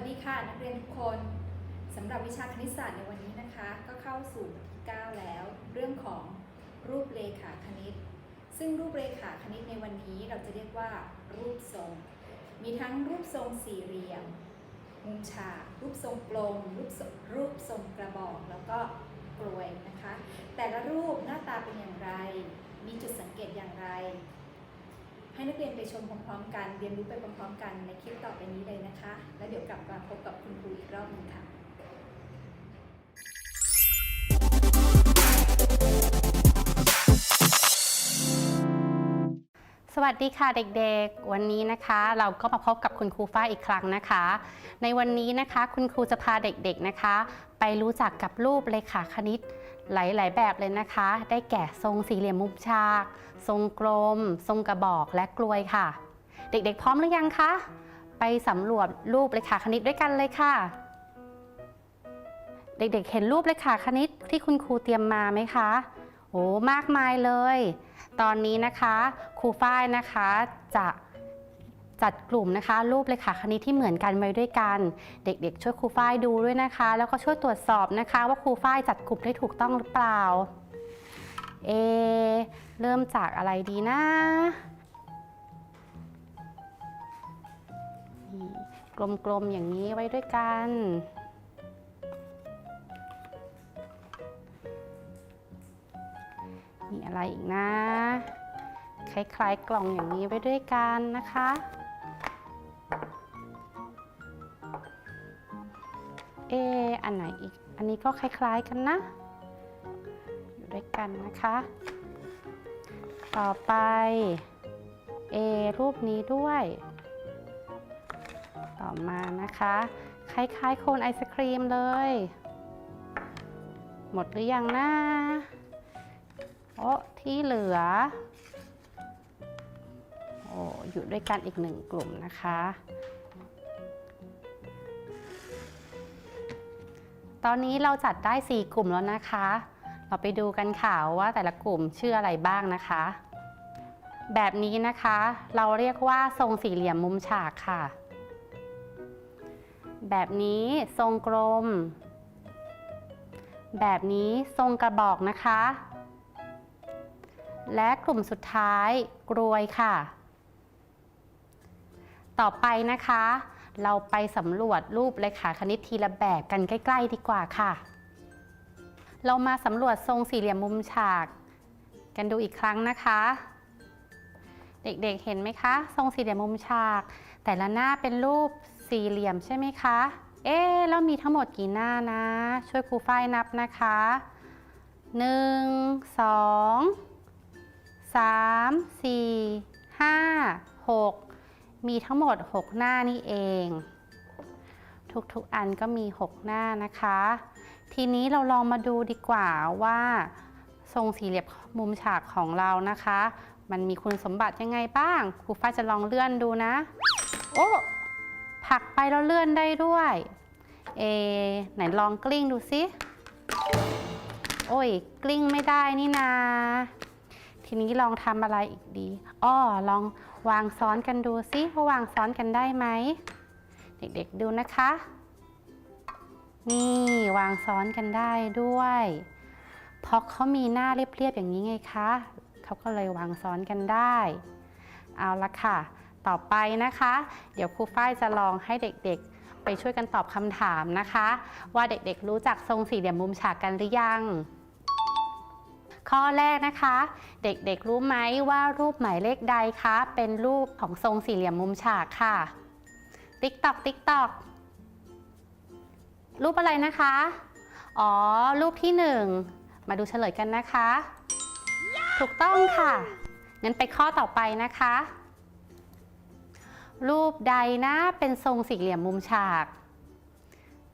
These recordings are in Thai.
วัสดีค่ะนักเรียนทุกคนสำหรับวิชาคณิตศาสตร์ในวันนี้นะคะ ก็เข้าสู่บทที่9แล้ว เรื่องของรูปเรขาคณิต ซึ่งรูปเรขาคณิตในวันนี้เราจะเรียกว่า รูปทรง มีทั้งรูปทรงสี่เหลี่ยม มุมฉากรูปทรงกลม รูปทรงรูปทรงกระบอก แล้วก็กลวยนะคะ แต่ละรูปหน้าตาเป็นอย่างไร มีจุดสังเกตอย่างไร ให้นักเรียนไปชมพร้อมๆกัน เรียนรู้ไปพร้อมๆกันในคลิปต่อไปนี้เลยนะคะ แล้วเดี๋ยวกลับมาพบกับคุณครูอีกรอบหนึงค่ะสวัสดีค่ะเด็กๆ วันนี้นะคะเราก็มาพบกับคุณครูฝ้ายอีกครั้งนะคะ ในวันนี้นะคะคุณครูจะพาเด็กๆนะคะ ไปรู้จักกับรูปเลขาคณิต หลายๆแบบเลยนะคะ ได้แก่ทรงสี่เหลี่ยมมุมฉาก ทรงกลม ทรงกระบอกและกลวยค่ะ เด็กๆ พร้อมหรือยังคะ ไปสำรวจรูปเลขาคณิตด้วยกันเลยค่ะ เด็กๆ เห็นรูปเลขาคณิตที่คุณครูเตรียมมาไหมคะโอ้มากมายเลย ตอนนี้นะคะ ครูฝ้ายนะคะจะ จัดกลุ่มนะคะ รูปเลขาคณิตที่เหมือนกันไว้ด้วยกัน เด็กๆ ช่วยครูฝ้ายดูด้วยนะคะ แล้วก็ช่วยตรวจสอบนะคะ ว่าครูฝ้ายจัดกลุ่มได้ถูกต้องหรือเปล่าเอเริ่มจากอะไรดีนะกลมๆอย่างนี้ไว้ด้วยกันมีอะไรอีกนะ คล้ายๆกล่องอย่างนี้ไว้ด้วยกันนะคะ อันไหนอีก อันนี้ก็คล้ายๆกันนะ อยู่ด้วยกันนะคะ ต่อไปเอรูปนี้ด้วย ต่อมานะคะ คล้ายๆ โคนไอศครีมเลย หมดหรือยังนะโอ้ที่เหลือ โอ้อยู่ด้วยกันอีกหนึ่งกลุ่มนะคะ ตอนนี้เราจัดได้ 4 กลุ่มแล้วนะคะ เราไปดูกันค่ะว่าแต่ละกลุ่มชื่ออะไรบ้างนะคะ แบบนี้นะคะ เราเรียกว่าทรงสี่เหลี่ยมมุมฉากค่ะ แบบนี้ทรงกลม แบบนี้ทรงกระบอกนะคะ และกลุ่มสุดท้ายกรวยค่ะ ต่อไปนะคะ เราไปสำรวจรูปเลขาคณิตทีละแบบกันใกล้ ๆ ดีกว่าค่ะ เรามาสำรวจทรงสี่เหลี่ยมมุมฉาก กันดูอีกครั้งนะคะ เด็กๆเห็นไหมคะ ทรงสี่เหลี่ยมมุมฉาก แต่ละหน้าเป็นรูปสี่เหลี่ยมใช่ไหมคะ เอ๊แล้วมีทั้งหมดกี่หน้านะ ช่วยครูฝ้ายนับนะคะหนึ่งสอง3 4 5 6 มีทั้งหมด 6 หน้านี่เอง ทุกๆอันก็มี 6 หน้านะคะ ทีนี้เราลองมาดูดีกว่าว่าทรงสี่เหลี่ยมมุมฉากของเรานะคะ มันมีคุณสมบัติยังไงบ้างครูฟ้าจะลองเลื่อนดูนะ โอ้ผักไปแล้วเลื่อนได้ด้วย เอ ไหนลองกลิ้งดูสิ โอ้ย กลิ้งไม่ได้นี่นา ทีนี้ลองทำอะไรอีกดีอ้อลองวางซ้อนกันดูซิว่าวางซ้อนกันได้ไหม เด็กๆดูนะคะ นี่วางซ้อนกันได้ด้วยเพราะเขามีหน้าเรียบๆอย่างนี้ไงคะเขาก็เลยวางซ้อนกันได้ เอาละค่ะ ต่อไปนะคะ เดี๋ยวครูฝ้ายจะลองให้เด็กๆ ไปช่วยกันตอบคำถามนะคะ ว่าเด็กๆรู้จักทรงสี่เหลี่ยมมุมฉากกันหรือยัง ข้อแรกนะคะ เด็กๆรู้ไหมว่ารูปหมายเลขใดคะ เป็นรูปของทรงสี่เหลี่ยมมุมฉากค่ะ ติ๊กตอกติ๊กตอกรูปอะไรนะคะ อ๋อ รูปที่หนึ่งมาดูเฉลยกันนะคะ ถูกต้องค่ะ งั้นไปข้อต่อไปนะคะ รูปใดนะเป็นทรงสี่เหลี่ยมมุมฉาก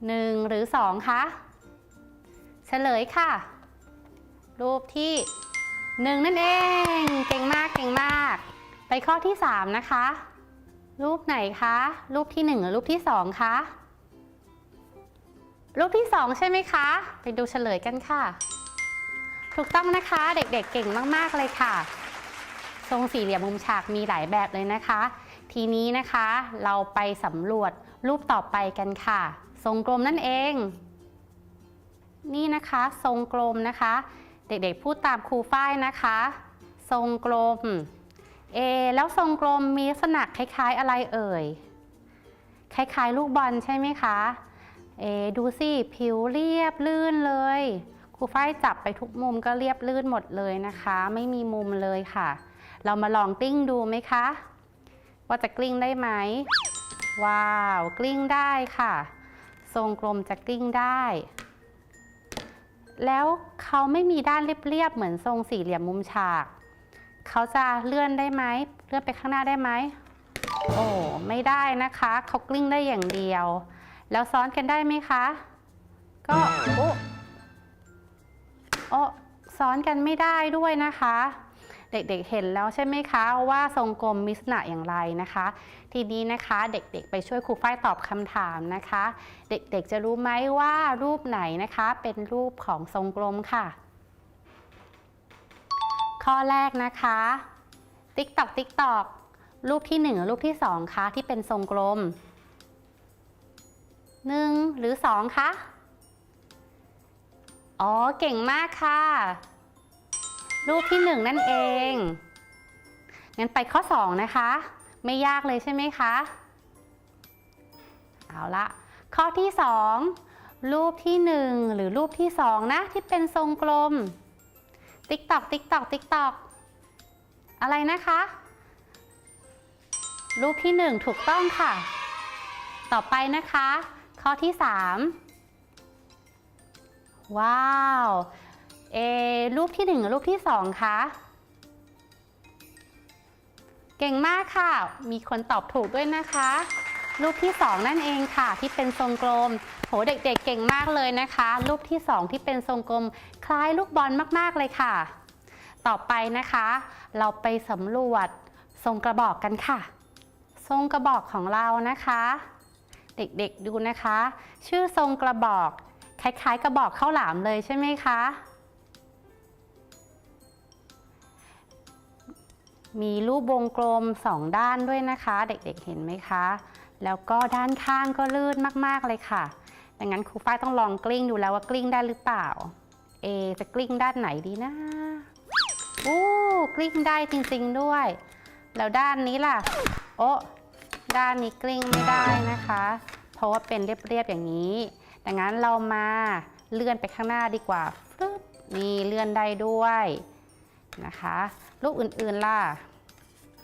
หนึ่งหรือสองคะ เฉลยค่ะ รูปที่หนึ่งนั่นเอง เก่งมากเก่งมาก ไปข้อที่สามนะคะ รูปไหนคะ รูปที่หนึ่งหรือรูปที่สองคะ รูปที่สองใช่ไหมคะ ไปดูเฉลยกันค่ะ ถูกต้องนะคะเด็กๆเเก่งมากๆเลยค่ะ ทรงสี่เหลี่ยมมุมฉากมีหลายแบบเลยนะคะ ทีนี้นะคะเราไปสำรวจรูปต่อไปกันค่ะ ทรงกลมนั่นเองนี่นะคะ ทรงกลมนะคะ เด็กๆพูดตามครูฝ้ายนะคะ ทรงกลม เอ แล้วทรงกลมมีลักษณะคล้ายๆอะไรเอ่ย คล้ายๆ ลูกบอลใช่ไหมคะ เอ ดูสิผิวเรียบลื่นเลย ครูฝ้ายจับไปทุกมุมก็เรียบลื่นหมดเลยนะคะ ไม่มีมุมเลยค่ะ เรามาลองกลิ้งดูไหมคะ ว่าจะกลิ้งได้ไหม ว้าว กลิ้งได้ค่ะ ทรงกลมจะกลิ้งได้ แล้วเขาไม่มีด้านเรียบๆเหมือนทรงสี่เหลี่ยมมุมฉาก เขาจะเลื่อนได้ไหมเลื่อนไปข้างหน้าได้ไหมโอ้ไม่ได้นะคะเขากลิ้งได้อย่างเดียว แล้วซ้อนกันได้ไหมคะ ก็โอ้โอ้ซ้อนกันไม่ได้ด้วยนะคะ เด็กๆเห็นแล้วใช่ไหมคะ ว่าทรงกลมมีลักษณะอย่างไรนะคะ ทีนี้นะคะเด็กๆ ไปช่วยครูฝ้ายตอบคำถามนะคะ เด็กๆจะรู้ไหมว่ารูปไหนนะคะ เป็นรูปของทรงกลมค่ะ ข้อแรกนะคะติ๊กตอกติ๊กตอกรูปที่ 1 รูปที่ 2คะที่เป็นทรงกลม 1 หรือ 2คะอ๋อ เก่งมากค่ะ รูปที่ 1 นั่นเอง งั้นไปข้อ 2 นะคะ ไม่ยากเลยใช่ไหมคะ เอาละข้อที่ 2 รูปที่ 1 หรือรูปที่ 2 นะ ที่เป็นทรงกลม ติ๊กตอกติ๊กตอกติ๊กตอกอะไรนะคะ รูปที่ 1 ถูกต้องค่ะ ต่อไปนะคะ ข้อที่ 3 ว้าว เอรูปที่1กับรูปที่2คะเก่งมากค่ะ มีคนตอบถูกด้วยนะคะ รูปที่ 2 นั่นเองค่ะ ที่เป็นทรงกลม โหเด็กๆเเก่งมากเลยนะคะ รูปที่ 2 ที่เป็นทรงกลม คล้ายลูกบอลมากๆเลยค่ะ ต่อไปนะคะ เราไปสำรวจทรงกระบอกกันค่ะ ทรงกระบอกของเรานะคะ เด็กๆดูนะคะ ชื่อทรงกระบอก คล้ายๆ กระบอกข้าวหลามเลยใช่ไหมคะ มีรูปวงกลมสองด้านด้วยนะคะ เด็กๆเห็นไหมคะ แล้วก็ด้านข้างก็ลื่นมากๆเลยค่ะ ดังนั้นครูฝ้ายต้องลองกลิ้งดูแล้วว่ากลิ้งได้หรือเปล่า เอจะกลิ้งด้านไหนดีนะอู้กลิ้งได้จริงๆด้วย แล้วด้านนี้ล่ะ โอ้ด้านนี้กลิ้งไม่ได้นะคะ เพราะว่าเป็นเรียบๆอย่างนี้ ดังนั้นเรามาเลื่อนไปข้างหน้าดีกว่าฟึบนี่เลื่อนได้ด้วยนะคะ รูปอื่นๆล่ะ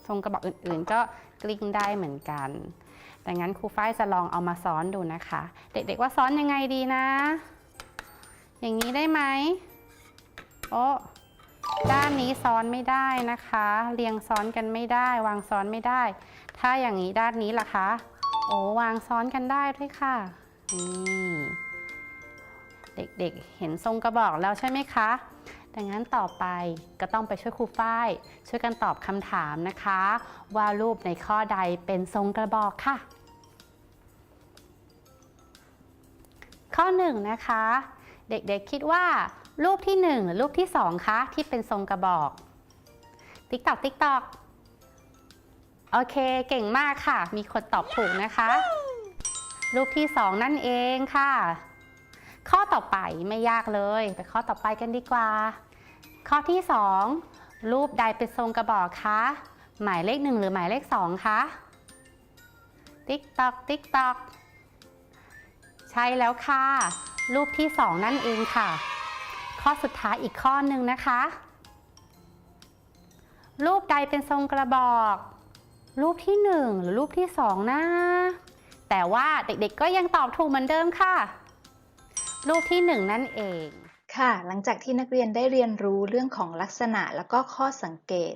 ทรงกระบอกอื่นๆ ก็กลิ้งได้เหมือนกันดังนั้นครูฝ้ายจะลองเอามาซ้อนดูนะคะ เด็กๆว่าซ้อนยังไงดีนะ อย่างนี้ได้ไหมโอ้ด้านนี้ซ้อนไม่ได้นะคะ เรียงซ้อนกันไม่ได้ วางซ้อนไม่ได้ ถ้าอย่างนี้ด้านนี้ล่ะคะ โอ้วางซ้อนกันได้ด้วยค่ะนี่เด็กๆเห็นทรงกระบอกแล้วใช่ไหมคะ ดังนั้นต่อไปก็ต้องไปช่วยครูฝ้าย ช่วยกันตอบคำถามนะคะ ว่ารูปในข้อใดเป็นทรงกระบอกค่ะ ข้อ1นงนะคะ เด็กๆคิดว่ารูปที่ 1 หรือรูปที่ 2 คะที่เป็นทรงกระบอก ติ๊กตอกติ๊กตอกโอเคเก่งมากค่ะ มีคนตอบถูกนะคะ รูปที่ 2 นั่นเองค่ะ ข้อต่อไปไม่ยากเลย ไปข้อต่อไปกันดีกว่า ข้อที่ 2 รูปใดเป็นทรงกระบอกคะ หมายเลข 1 หรือหมายเลข 2 คะ ติ๊กตอก ติ๊กตอก ใช่แล้วค่ะ รูปที่ 2 นั่นเองค่ะ ข้อสุดท้ายอีกข้อหนึ่งนะคะ รูปใดเป็นทรงกระบอก รูปที่ 1 หรือรูปที่ 2 นะ แต่ว่าเด็กๆก็ยังตอบถูกเหมือนเดิมค่ะ รูปที่ 1 นั่นเองค่ะ หลังจากที่นักเรียนได้เรียนรู้เรื่องของลักษณะแล้วก็ข้อสังเกต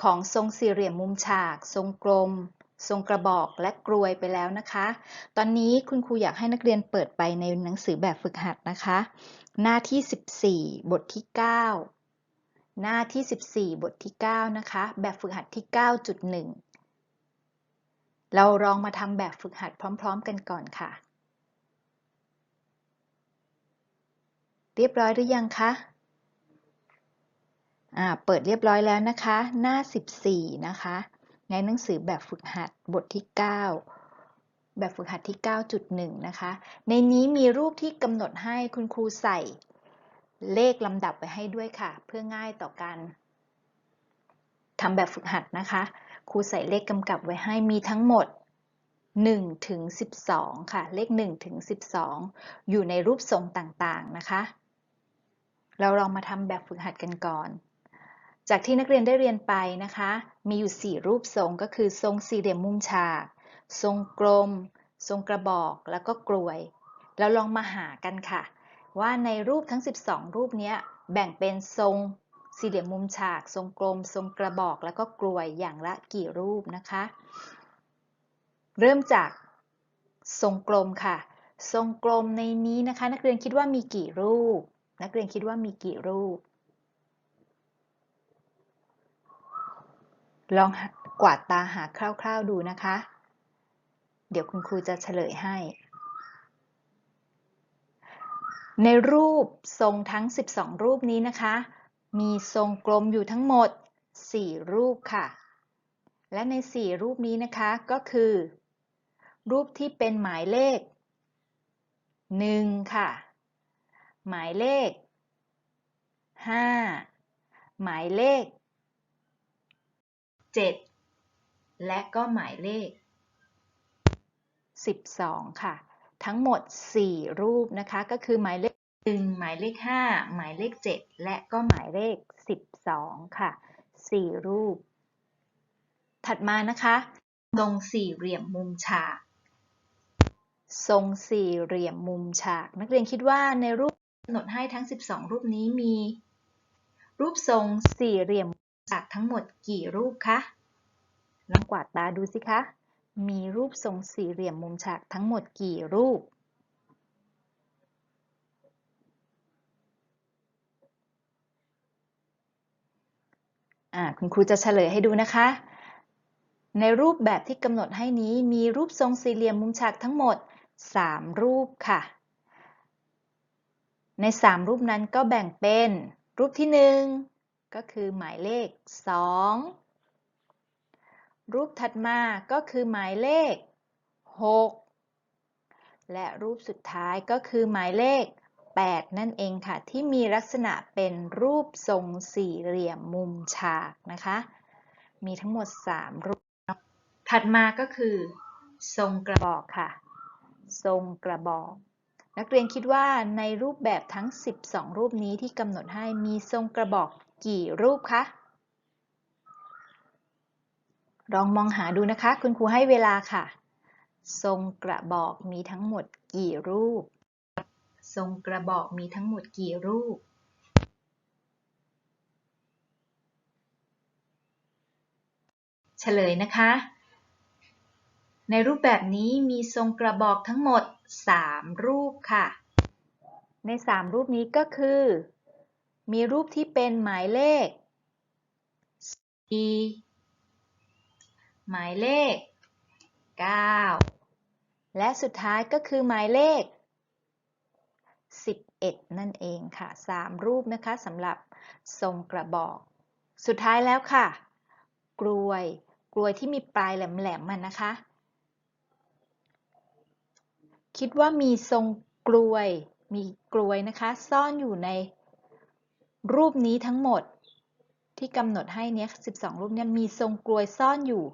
ของทรงสี่เหลี่ยมมุมฉาก ทรงกลม ทรงกระบอกและกรวยไปแล้วนะคะ ตอนนี้คุณครูอยากให้นักเรียนเปิดไปในหนังสือแบบฝึกหัดนะคะ หน้าที่ 14 บทที่ 9 หน้าที่ 14 บทที่ 9 นะคะ แบบฝึกหัดที่ 9.1 เราลองมาทำแบบฝึกหัดพร้อม ๆ กันก่อนค่ะ เรียบร้อยหรือยังคะอ่าเปิดเรียบร้อยแล้วนะคะ หน้า 14 นะคะ ในหนังสือแบบฝึกหัดบทที่ 9 แบบฝึกหัดที่ 9.1 นะคะ ในนี้มีรูปที่กำหนดให้คุณครูใส่เลขลำดับไปให้ด้วยค่ะ เพื่อง่ายต่อการทำแบบฝึกหัดนะคะ ครูใส่เลขกำกับไว้ให้มีทั้งหมด1ถึง12 ค่ะ เลข1ถึง12 อยู่ในรูปทรงต่างๆนะคะ เราลองมาทำแบบฝึกหัดกันก่อน จากที่นักเรียนได้เรียนไปนะคะ มีอยู่ 4 รูปทรงก็คือทรงสี่เหลี่ยมมุมฉาก ทรงกลม ทรงกระบอก แล้วก็กลวย เราลองมาหากันค่ะ ว่าในรูปทั้ง 12 รูปนี้แบ่งเป็นทรงสี่เหลี่ยมมุมฉาก ทรงกลม ทรงกระบอก แล้วก็กลวยอย่างละกี่รูปนะคะ เริ่มจากทรงกลมค่ะ ทรงกลมในนี้นะคะ นักเรียนคิดว่ามีกี่รูป นักเรียนคิดว่ามีกี่รูป ลองกวาดตาหาคร่าวๆดูนะคะ เดี๋ยวคุณครูจะเฉลยให้ ในรูปทรงทั้ง 12 รูปนี้นะคะ มีทรงกลมอยู่ทั้งหมด 4 รูปค่ะ และใน 4 รูปนี้นะคะก็คือ รูปที่เป็นหมายเลข 1 ค่ะ หมายเลข5หมายเลข7และก็หมายเลข12ค่ะ ทั้งหมด4รูปนะคะ ก็คือหมายเลข1หมายเลข5หมายเลข7และก็หมายเลข12ค่ะ4รูป ถัดมานะคะทรงสี่เหลี่ยมมุมฉาก ทรงสี่เหลี่ยมมุมฉาก นักเรียนคิดว่าในรูปำหนดให้ทั้ง 12 รูปนี้มี รูปทรงสี่เหลี่ยมมุมฉากทั้งหมดกี่รูปคะ ลองกวาดตาดูสิคะ มีรูปทรงสี่เหลี่ยมมุมฉากทั้งหมดกี่รูป คุณครูจะเฉลยให้ดูนะคะ ในรูปแบบที่กำหนดให้นี้มีรูปทรงสี่เหลี่ยมมุมฉากทั้งหมด 3 รูปค่ะ ใน 3 รูปนั้นก็แบ่งเป็นรูปที่ 1 ก็คือหมายเลข 2 รูปถัดมาก็คือหมายเลข 6 และรูปสุดท้ายก็คือหมายเลข 8 นั่นเองค่ะ ที่มีลักษณะเป็นรูปทรงสี่เหลี่ยมมุมฉากนะคะ มีทั้งหมด 3 รูป ถัดมาก็คือ ทรงกระบอกค่ะ ทรงกระบอก นักเรียนคิดว่าในรูปแบบทั้ง 12 รูปนี้ที่กำหนดให้มีทรงกระบอกกี่รูปคะ ลองมองหาดูนะคะ คุณครูให้เวลาค่ะ ทรงกระบอกมีทั้งหมดกี่รูป ทรงกระบอกมีทั้งหมดกี่รูปเฉลยนะคะ ในรูปแบบนี้มีทรงกระบอกทั้งหมด 3 รูปค่ะ ใน 3 รูปนี้ก็คือ มีรูปที่เป็นหมายเลข 4 หมายเลข 9 และสุดท้ายก็คือหมายเลข 11 นั่นเองค่ะ 3 รูปนะคะสำหรับทรงกระบอก สุดท้ายแล้วค่ะ กลวย กลวยที่มีปลายแหลมๆมันนะคะ คิดว่ามีทรงกลวย มีกลวยนะคะ ซ่อนอยู่ในรูปนี้ทั้งหมด ที่กำหนดให้เนี้ย12 รูปเนี้ยมีทรงกลวยซ่อนอยู่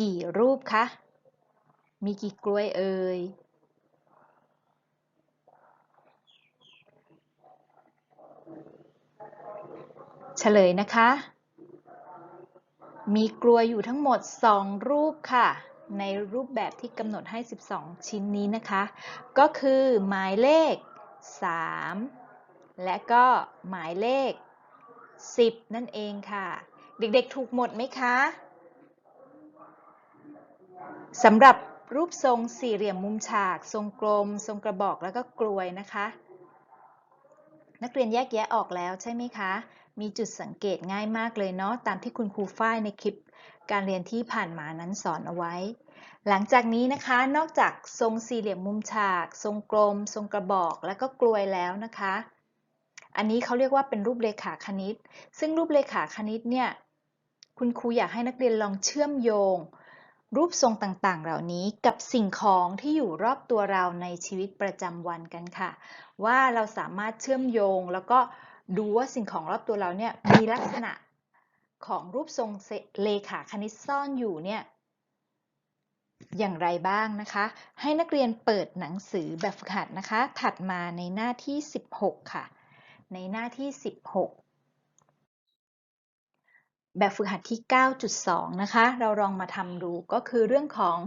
กี่รูปคะ มีกี่กลวยเอ่ยเฉลยนะคะ มีกลวยอยู่ทั้งหมด 2 รูปค่ะ ในรูปแบบที่กำหนดให้ 12 ชิ้นนี้นะคะ ก็คือหมายเลข 3 และก็หมายเลข 10 นั่นเองค่ะ เด็กๆถูกหมดไหมคะสำหรับรูปทรงสี่เหลี่ยมมุมฉาก ทรงกลม ทรงกระบอกแล้วก็กลวยนะคะ นักเรียนแยกแยะออกแล้วใช่ไหมคะ มีจุดสังเกตง่ายมากเลยเนาะตามที่คุณครูฝ้ายในคลิปการเรียนที่ผ่านมานั้นสอนเอาไว้ หลังจากนี้นะคะ นอกจากทรงสี่เหลี่ยมมุมฉาก ทรงกลม ทรงกระบอก แล้วก็กลวยแล้วนะคะ อันนี้เขาเรียกว่าเป็นรูปเลขาคณิต ซึ่งรูปเลขาคณิตเนี่ย คุณครูอยากให้นักเรียนลองเชื่อมโยง รูปทรงต่างๆ เหล่านี้กับสิ่งของที่อยู่รอบตัวเราในชีวิตประจำวันกันค่ะ ว่าเราสามารถเชื่อมโยงแล้วก็ ดูว่าสิ่งของรอบตัวเราเนี่ยมีลักษณะของรูปทรงเลขาคณิตซ่อนอยู่เนี่ยอย่างไรบ้างนะคะ ให้นักเรียนเปิดหนังสือแบบฝึกหัดนะคะ ถัดมาในหน้าที่ 16 ค่ะ ในหน้าที่ 16 แบบฝึกหัดที่ 9.2 นะคะ เราลองมาทำดูก็คือเรื่องของ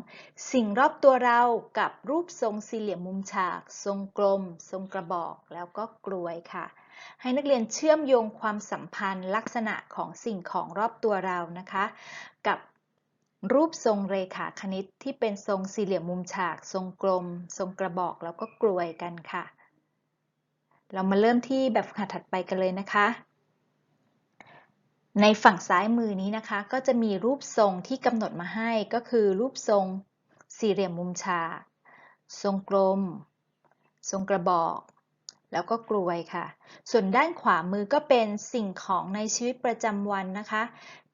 สิ่งรอบตัวเรากับรูปทรงสี่เหลี่ยมมุมฉาก ทรงกลม ทรงกระบอก แล้วก็กลวยค่ะ ให้นักเรียนเชื่อมโยงความสัมพันธ์ลักษณะของสิ่งของรอบตัวเรานะคะ กับรูปทรงเรขาคณิตที่เป็นทรงสี่เหลี่ยมมุมฉาก ทรงกลม ทรงกระบอกแล้วก็กลวยกันค่ะ เรามาเริ่มที่แบบฝึกหัดถัดไปกันเลยนะคะ ในฝั่งซ้ายมือนี้นะคะ ก็จะมีรูปทรงที่กำหนดมาให้ก็คือรูปทรงสี่เหลี่ยมมุมฉาก ทรงกลม ทรงกระบอก แล้วก็กลวยค่ะ ส่วนด้านขวามือก็เป็นสิ่งของในชีวิตประจำวันนะคะ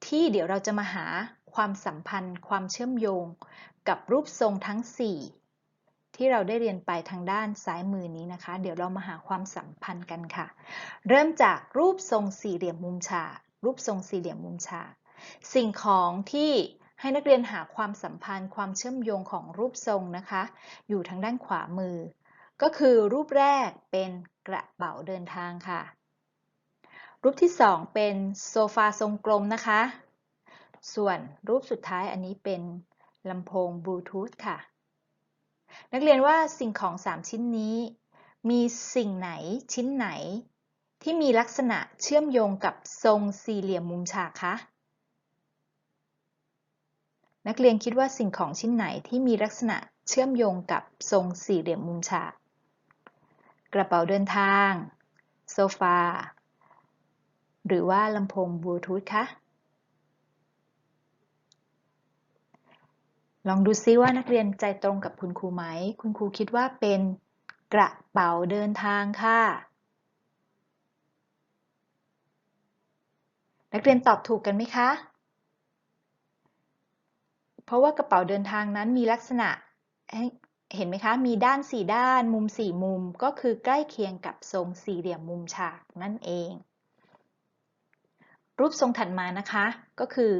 ที่เดี๋ยวเราจะมาหาความสัมพันธ์ ความเชื่อมโยง กับรูปทรงทั้ง 4 ที่เราได้เรียนไปทางด้านซ้ายมือนี้นะคะ เดี๋ยวเรามาหาความสัมพันธ์กันค่ะ เริ่มจากรูปทรงสี่เหลี่ยมมุมฉากรูปทรงสี่เหลี่ยมมุมฉากสิ่งของที่ให้นักเรียนหาความสัมพันธ์ ความเชื่อมโยงของรูปทรงนะคะ อยู่ทางด้านขวามือ ก็คือรูปแรกเป็นกระเป๋าเดินทางค่ะ รูปที่ 2 เป็นโซฟาทรงกลมนะคะ ส่วนรูปสุดท้ายอันนี้เป็นลำโพงบลูทูธค่ะ นักเรียนว่าสิ่งของ 3 ชิ้นนี้ มีสิ่งไหนชิ้นไหน ที่มีลักษณะเชื่อมโยงกับทรงสี่เหลี่ยมมุมฉากคะนักเรียนคิดว่าสิ่งของชิ้นไหนที่มีลักษณะเชื่อมโยงกับทรงสี่เหลี่ยมมุมฉาก กระเป๋าเดินทาง โซฟา หรือว่าลำโพงบลูทูธคะลองดูซิว่านักเรียนใจตรงกับคุณครูไหม คุณครูคิดว่าเป็นกระเป๋าเดินทางค่ะ นักเรียนตอบถูกกันไหมคะ เพราะว่ากระเป๋าเดินทางนั้นมีลักษณะ เห็นไหมคะ มีด้านสี่ด้าน มุมสี่มุม ก็คือใกล้เคียงกับทรงสี่เหลี่ยมมุมฉากนั่นเอง รูปทรงถัดมานะคะ ก็คือ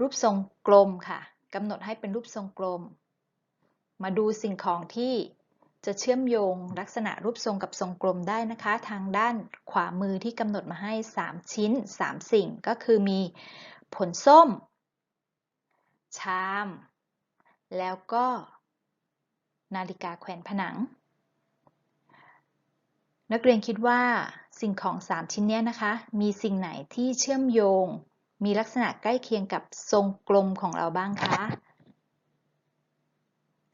รูปทรงกลมค่ะกำหนดให้เป็นรูปทรงกลม มาดูสิ่งของที่จะเชื่อมโยงลักษณะรูปทรงกับทรงกลมได้นะคะ ทางด้านขวามือที่กำหนดมาให้ 3 ชิ้น 3 สิ่ง ก็คือมีผลส้ม ชาม แล้วก็ นาฬิกาแขวนผนัง นักเรียนคิดว่าสิ่งของ 3 ชิ้นนี้นะคะ มีสิ่งไหนที่เชื่อมโยง มีลักษณะใกล้เคียงกับทรงกลมของเราบ้างคะ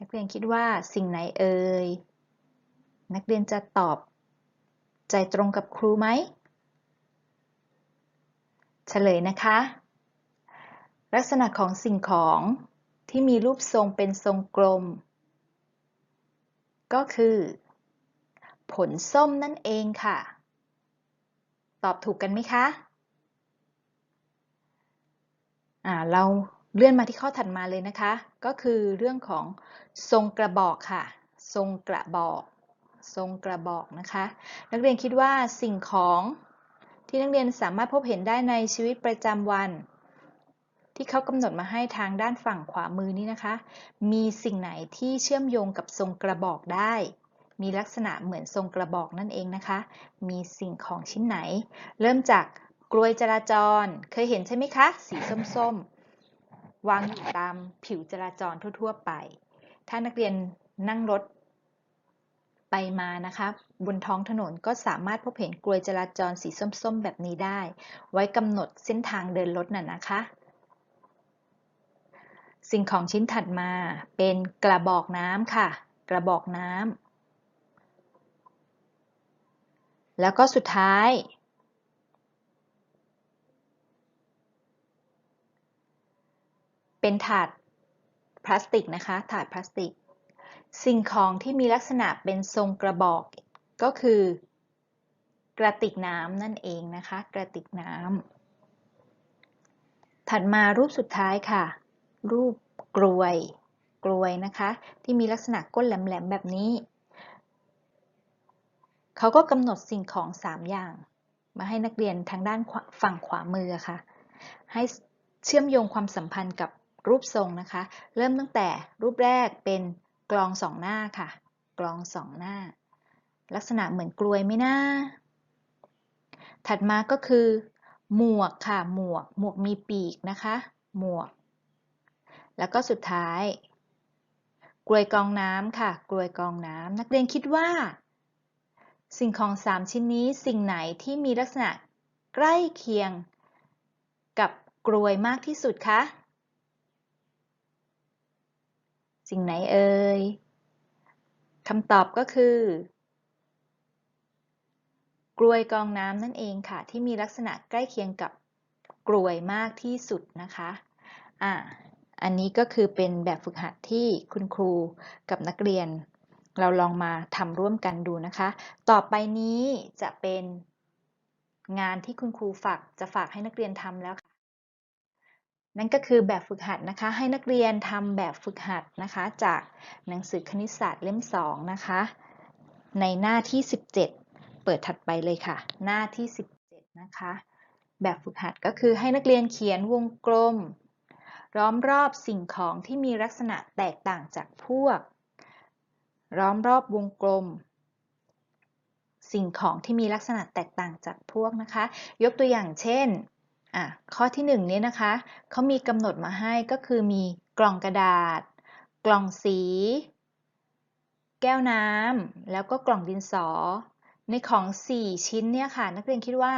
นักเรียนคิดว่าสิ่งไหนเอ่ย นักเรียนจะตอบใจตรงกับครูไหม เฉลยนะคะ ลักษณะของสิ่งของที่มีรูปทรงเป็นทรงกลม ก็คือ ผลส้มนั่นเองค่ะ ตอบถูกกันไหมคะอ่าเราเลื่อนมาที่ข้อถัดมาเลยนะคะ ก็คือเรื่องของทรงกระบอกค่ะ ทรงกระบอก ทรงกระบอกนะคะ นักเรียนคิดว่าสิ่งของที่นักเรียนสามารถพบเห็นได้ในชีวิตประจำวัน ที่เขากำหนดมาให้ทางด้านฝั่งขวามือนี้นะคะ มีสิ่งไหนที่เชื่อมโยงกับทรงกระบอกได้ มีลักษณะเหมือนทรงกระบอกนั่นเองนะคะ มีสิ่งของชิ้นไหน เริ่มจากกลวยจราจร เคยเห็นใช่ไหมคะ สีส้มๆ วางอยู่ตามผิวจราจรทั่ว ๆ ไป ถ้านักเรียนนั่งรถไปมานะคะบนท้องถนนก็สามารถพบเห็นกลวยจราจรสีส้มๆ แบบนี้ได้ ไว้กำหนดเส้นทางเดินรถน่ะนะคะ สิ่งของชิ้นถัดมาเป็นกระบอกน้ำค่ะ กระบอกน้ำแล้วก็สุดท้าย เป็นถาดพลาสติกนะคะ ถาดพลาสติก สิ่งของที่มีลักษณะเป็นทรงกระบอกก็คือกระติกน้ำนั่นเองนะคะ กระติกน้ำถัดมารูปสุดท้ายค่ะ รูป กลวย กลวยนะคะ ที่มีลักษณะก้นแหลมๆแบบนี้ เขาก็กำหนดสิ่งของ 3 อย่าง มาให้นักเรียนทางด้านฝั่งขวามือค่ะ ให้เชื่อมโยงความสัมพันธ์กับรูปทรงนะคะ เริ่มตั้งแต่รูปแรกเป็นกลองสองหน้าค่ะ กลองสองหน้า ลักษณะเหมือนกลวยไหมนะถัดมาก็คือ หมวกค่ะ หมวก หมวกมีปีกนะคะ หมวก แล้วก็สุดท้าย กลวยกองน้ำค่ะ กลวยกองน้ำนักเรียนคิดว่า สิ่งของสามชิ้นนี้สิ่งไหนที่มีลักษณะใกล้เคียงกับกลวยมากที่สุดคะสิ่งไหนเอ่ยคำตอบก็คือ กลวยกองน้ำนั่นเองค่ะ ที่มีลักษณะใกล้เคียงกับกลวยมากที่สุดนะคะ อ่า อันนี้ก็คือเป็นแบบฝึกหัดที่คุณครูกับนักเรียน เราลองมาทำร่วมกันดูนะคะ ต่อไปนี้จะเป็นงานที่คุณครูฝากจะฝากให้นักเรียนทำแล้วค่ะ นั่นก็คือแบบฝึกหัดนะคะ ให้นักเรียนทำแบบฝึกหัดนะคะ จากหนังสือคณิตศาสตร์เล่ม 2 นะคะ ในหน้าที่ 17 เปิดถัดไปเลยค่ะ หน้าที่ 17 นะคะ แบบฝึกหัดก็คือให้นักเรียนเขียนวงกลม ล้อมรอบสิ่งของที่มีลักษณะแตกต่างจากพวก ล้อมรอบวงกลม สิ่งของที่มีลักษณะแตกต่างจากพวกนะคะ ยกตัวอย่างเช่นอะข้อที่หนึ่งนี้นะคะเขามีกำหนดมาให้ก็คือมีกล่องกระดาษ กล่องสี แก้วน้ำแล้วก็กล่องดินสอ ในของ 4 ชิ้นเนี่ยค่ะ นักเรียนคิดว่า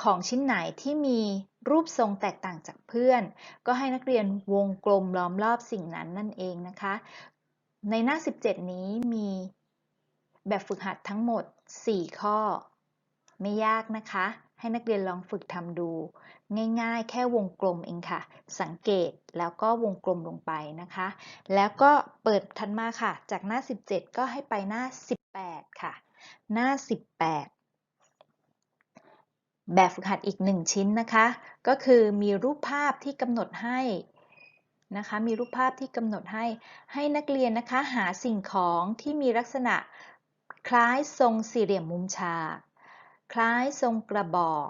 ของชิ้นไหนที่มีรูปทรงแตกต่างจากเพื่อน ก็ให้นักเรียนวงกลมล้อมรอบสิ่งนั้นนั่นเองนะคะ ในหน้า 17 นี้มีแบบฝึกหัดทั้งหมด 4 ข้อ ไม่ยากนะคะ ให้นักเรียนลองฝึกทำดู ง่ายๆ แค่วงกลมเองค่ะ สังเกตแล้วก็วงกลมลงไปนะคะ แล้วก็เปิดทันมาค่ะ จากหน้า 17 ก็ให้ไปหน้า 18 ค่ะ หน้า 18 แบบฝึกหัดอีก1ชิ้นนะคะ ก็คือมีรูปภาพที่กำหนดให้นะคะมีรูปภาพที่กำหนดให้ให้นักเรียนนะคะหาสิ่งของที่มีลักษณะคล้ายทรงสี่เหลี่ยมมุมฉาก คล้ายทรงกระบอก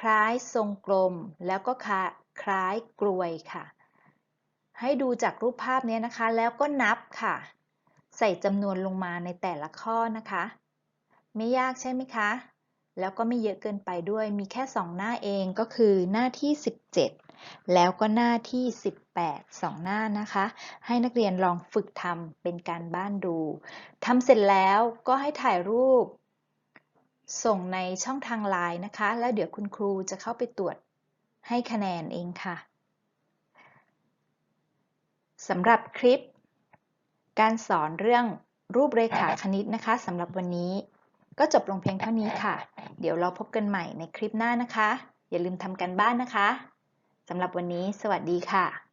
คล้ายทรงกลม แล้วก็คล้ายกลวยค่ะ ให้ดูจากรูปภาพนี้นะคะ แล้วก็นับค่ะ ใส่จำนวนลงมาในแต่ละข้อนะคะ ไม่ยากใช่ไหมคะ แล้วก็ไม่เยอะเกินไปด้วย มีแค่ 2 หน้าเองก็คือหน้าที่ 17 แล้วก็หน้าที่ 18 2 หน้านะคะ ให้นักเรียนลองฝึกทำเป็นการบ้านดูทำเสร็จแล้วก็ให้ถ่ายรูป ส่งในช่องทางไลน์นะคะ แล้วเดี๋ยวคุณครูจะเข้าไปตรวจให้คะแนนเองค่ะสำหรับคลิป การสอนเรื่องรูปเรขาคณิตนะคะสำหรับวันนี้ ก็จบลงเพียงเท่านี้ค่ะ เดี๋ยวเราพบกันใหม่ในคลิปหน้านะคะ อย่าลืมทำกันบ้านนะคะสำหรับวันนี้ สวัสดีค่ะ